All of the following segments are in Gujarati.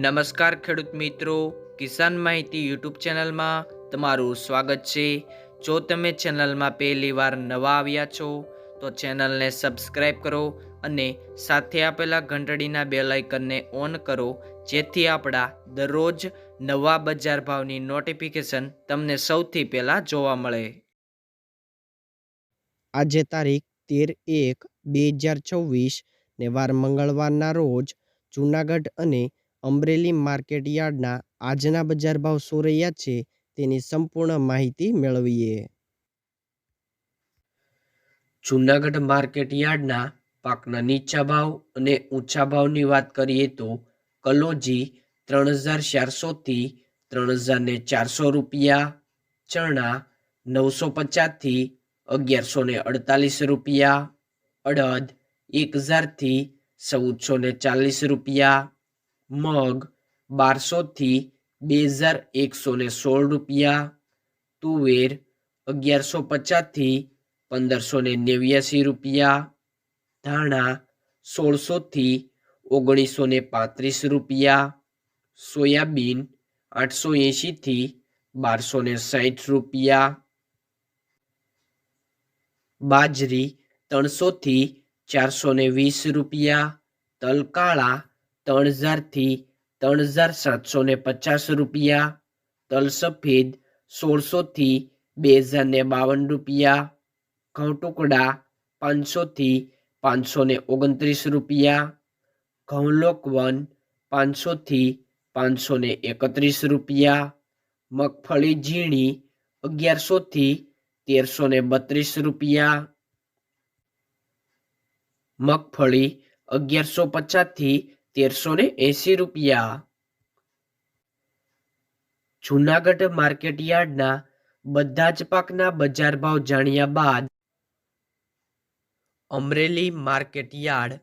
નમસ્કાર ખેડૂત મિત્રો, કિસાન માહિતી યુટ્યુબ ચેનલમાં તમારું સ્વાગત છે. જો તમે ચેનલમાં પહેલી વાર નવા આવ્યા છો, તો ચેનલને સબસ્ક્રાઈબ કરો અને સાથે આપેલા ઘંટડીના બેલ આઇકનને ઓન કરો, જેથી આપણા દરરોજ નવા બજાર ભાવની નોટિફિકેશન તમને સૌથી પહેલાં જોવા મળે. આજે તારીખ તેર એક બે હજાર છવ્વીસ ને વાર મંગળવારના રોજ જૂનાગઢ અને અમરેલી માર્કેટ યાર્ડના આજના બજાર ભાવ શું રહ્યા છે તેની સંપૂર્ણ માહિતી મેળવીએ. જૂનાગઢ માર્કેટ યાર્ડના પાકના નીચા ભાવ અને ઊંચા ભાવની વાત કરીએ તો કલોજી ત્રણ હજાર ચારસોથી ત્રણ હજાર ને ચારસો રૂપિયા, ચણા નવસો પચાસથી અગિયારસો ને અડતાલીસ રૂપિયા, અડદ એક હજારથી ચૌદસો ને ચાલીસ રૂપિયા મગ બારસોથી બે હજાર એકસો ને સોળ રૂપિયા, તુવેર અગિયારસો પચાસથી પંદરસો ને નેવ્યાસી રૂપિયા, ધાણા સોળસોથી ઓગણીસો ને પાંત્રીસ રૂપિયા, સોયાબીન આઠસો એંશીથી બારસો ને સાઠ રૂપિયા, બાજરી ત્રણસોથી ચારસો ને વીસ રૂપિયા તલ કાળા ત્રણ હજારથી ત્રણ હજાર સાતસો ને પચાસ રૂપિયા. તલ સફેદ સોળસોથી બે હજાર ને બાવન રૂપિયા. ઘઉં ટુકડા પાંચસોથી પાંચસો ને ઓગણત્રીસ રૂપિયા. ઘઉં લોકવન પાંચસોથી પાંચસો ને એકત્રીસ રૂપિયા. મગફળી ઝીણી અગિયારસોથી તેરસો ને બત્રીસ રૂપિયા. મગફળી અગિયારસો પચાસથી તેરસો ને એંસી રૂપિયા. જુનાગઢ માર્કેટયાર્ડના બધા જ પાકના બજાર ભાવ જાણ્યા બાદ અમરેલી માર્કેટયાર્ડ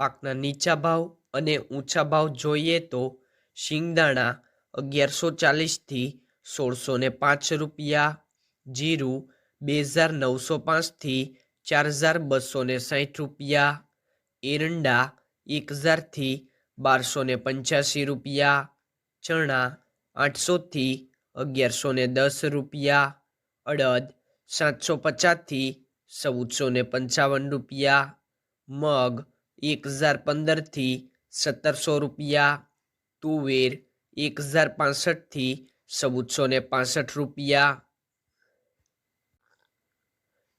પાકના નીચા ભાવ અને ઊંચા ભાવ જોઈએ તો શિંગદાણા અગિયારસો ચાલીસથી સોળસો ને પાંચ રૂપિયા, જીરું બે હજાર નવસો પાંચથી ચાર હજાર બસો ને સાઠ રૂપિયા, એરંડા એક હજારથી બારસો ને પંચ્યાસી રૂપિયા, ચણા આઠસોથી અગિયારસો ને દસ રૂપિયા, અડદ સાતસો પચાસથી ચૌદસો ને પંચાવન રૂપિયા, મગ એક હજાર પંદરથી સત્તરસો રૂપિયા, તુવેર એક હજાર પાસઠથી ચૌદસો ને પાસઠ રૂપિયા.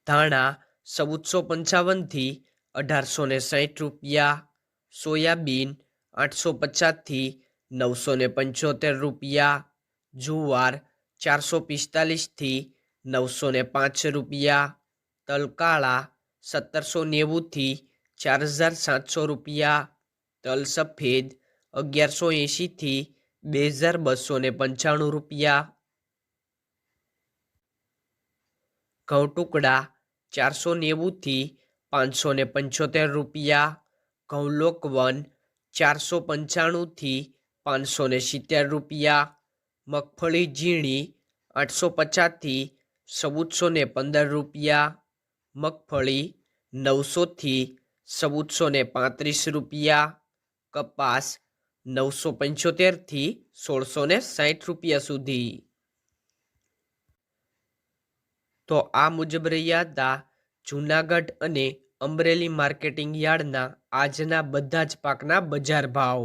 ધાણા ચૌદસો પંચાવનથી અઢારસો ને સાઠ રૂપિયા. સોયાબીન આઠસો પચાસથી નવસો ને પંચોતેર રૂપિયા. જુવાર ચારસો પિસ્તાલીસથી નવસો ને પાંચ રૂપિયા. તલકાળા સત્તરસો નેવુંથી ચાર હજાર સાતસો રૂપિયા. તલ સફેદ અગિયારસો એંશીથી બે હજાર બસો ને પંચાણું રૂપિયા. ઘઉં ટુકડા ચારસો નેવુંથી પાંચસો ને પંચોતેર રૂપિયા. ઘઉં લોકવન ચારસો પંચાણુંથી પાંચસો ને સિત્તેર રૂપિયા, મગફળી ઝીણી આઠસો પચાસથી ચૌદસો ને પંદર રૂપિયા, મગફળી નવસોથી ચૌદસો ને પાંત્રીસ રૂપિયા, કપાસ નવસો પંચોતેરથી સોળસો ને સાઠ રૂપિયા સુધી. તો આ મુજબ રહ્યા હતા જૂનાગઢ અને અમરેલી માર્કેટિંગ યાર્ડના આજના બધા જ પાકના બજાર ભાવ.